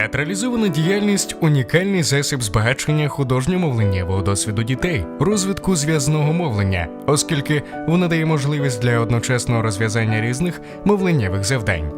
Театралізована діяльність унікальний засіб збагачення художньо-мовленнєвого досвіду дітей, розвитку зв'язного мовлення, оскільки вона дає можливість для одночасного розв'язання різних мовленнєвих завдань.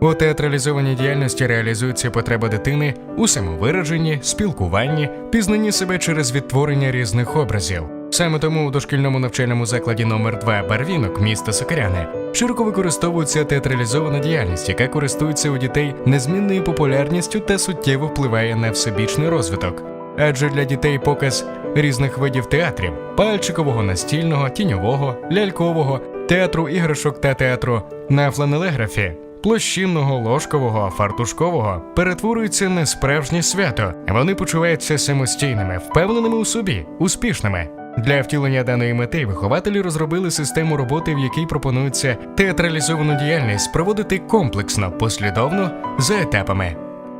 У театралізованій діяльності реалізується потреба дитини у самовираженні, спілкуванні, пізнанні себе через відтворення різних образів. Саме тому у дошкільному навчальному закладі номер 2 Барвінок міста Сокиряни широко використовується театралізована діяльність, яка користується у дітей незмінною популярністю та суттєво впливає на всебічний розвиток. Адже для дітей показ різних видів театрів пальчикового, настільного, тіньового, лялькового, театру іграшок та театру на фланелеграфі площинного, ложкового, фартушкового перетворюються на справжнє свято. Вони почуваються самостійними, впевненими у собі, успішними. Для втілення даної мети вихователі розробили систему роботи, в якій пропонується театралізовану діяльність проводити комплексно, послідовно за етапами.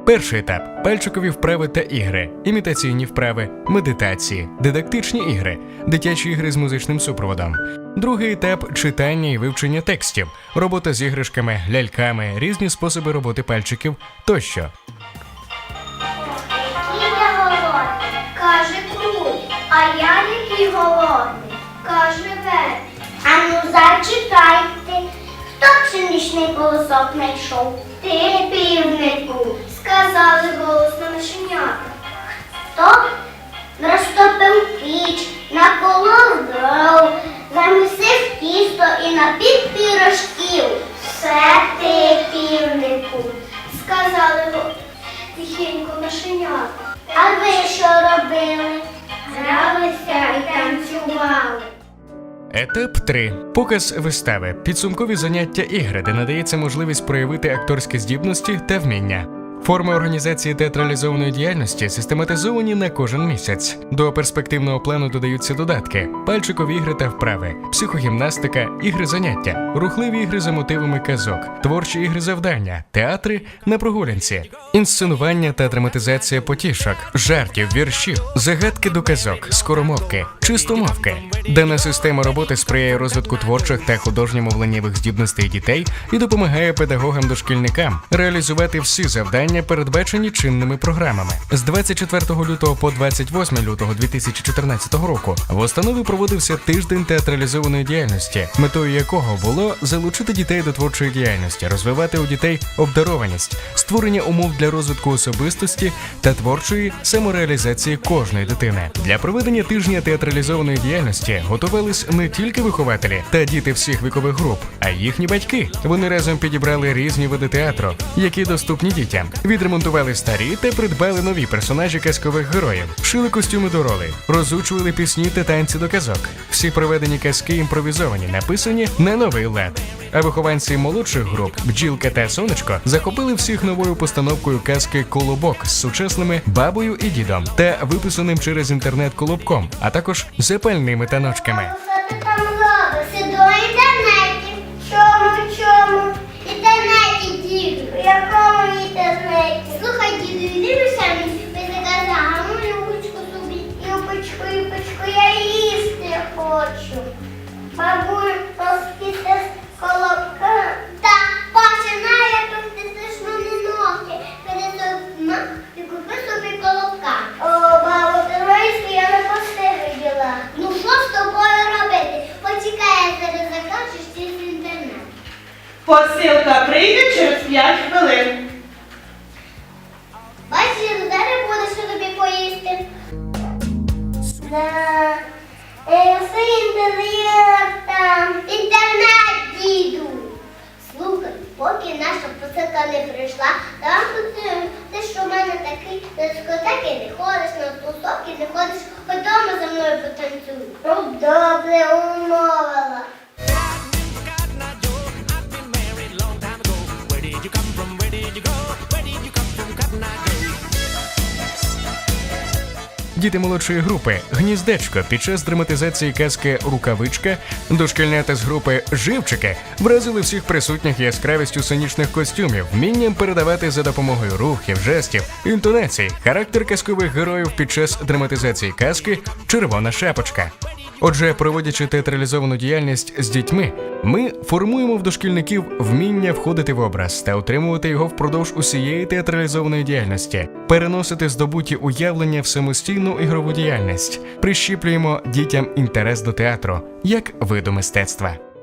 Перший етап пальчикові вправи та ігри, імітаційні вправи, медитації, дидактичні ігри, дитячі ігри з музичним супроводом. Другий етап читання і вивчення текстів, робота з іграшками, ляльками, різні способи роботи пальчиків тощо. Каже а я який голодний, каже вер. Ану зачекайте, хто пшеничний колосок знайшов? Ти, півнику, сказали голосно мишенята. Хто розтопив піч, наколов дров, замісив тісто і напік пірожків. Все ти, півнику, сказали тихенько мишенята. А ви що робили? Гралися і танцювали. Етап 3. Показ вистави. Підсумкові заняття ігри, де надається можливість проявити акторські здібності та вміння. Форми організації театралізованої діяльності систематизовані на кожен місяць. До перспективного плану додаються додатки: пальчикові ігри та вправи, психогімнастика, ігри заняття, рухливі ігри за мотивами казок, творчі ігри завдання, театри на прогулянці, інсценування та драматизація потішок, жартів, віршів, загадки до казок, скоромовки, чистомовки. Дана система роботи сприяє розвитку творчих та художньо-мовленнєвих здібностей дітей і допомагає педагогам-дошкільникам реалізувати всі завдання, передбачені чинними програмами. З 24 лютого по 28 лютого 2014 року в установі проводився тиждень театралізованої діяльності, метою якого було залучити дітей до творчої діяльності, розвивати у дітей обдарованість, створення умов для розвитку особистості та творчої самореалізації кожної дитини. Для проведення тижня театралізованої діяльності готувались не тільки вихователі та діти всіх вікових груп, а їхні батьки. Вони разом підібрали різні види театру, які доступні дітям. Відремонтували старі та придбали нові персонажі казкових героїв, шили костюми до ролей, розучували пісні та танці до казок. Всі проведені казки імпровізовані, написані на новий лад. А вихованці молодших груп бджілка та сонечко захопили всіх новою постановкою казки Колобок з сучасними бабою і дідом та виписаним через інтернет колобком, а також запальними таночками. Чому, чому? Хочу. Бабуль, розкисти колобка. Та починає розкисти мене ноги. Пересовна і купи собі колобка. О, бабу, що я не постигла. Ну що з тобою робити? Почекай, я зараз закажеш через інтернет. Посилка прийде через 5 хвилин. добре, умовила. Діти молодшої групи гніздечко під час драматизації казки Рукавичка дошкільнята з групи Живчики вразили всіх присутніх яскравістю сценічних костюмів, вмінням передавати за допомогою рухів, жестів, інтонацій, характер казкових героїв під час драматизації казки Червона шапочка. Отже, проводячи театралізовану діяльність з дітьми, ми формуємо в дошкільників вміння входити в образ та утримувати його впродовж усієї театралізованої діяльності, переносити здобуті уявлення в самостійну ігрову діяльність, прищіплюємо дітям інтерес до театру як виду мистецтва.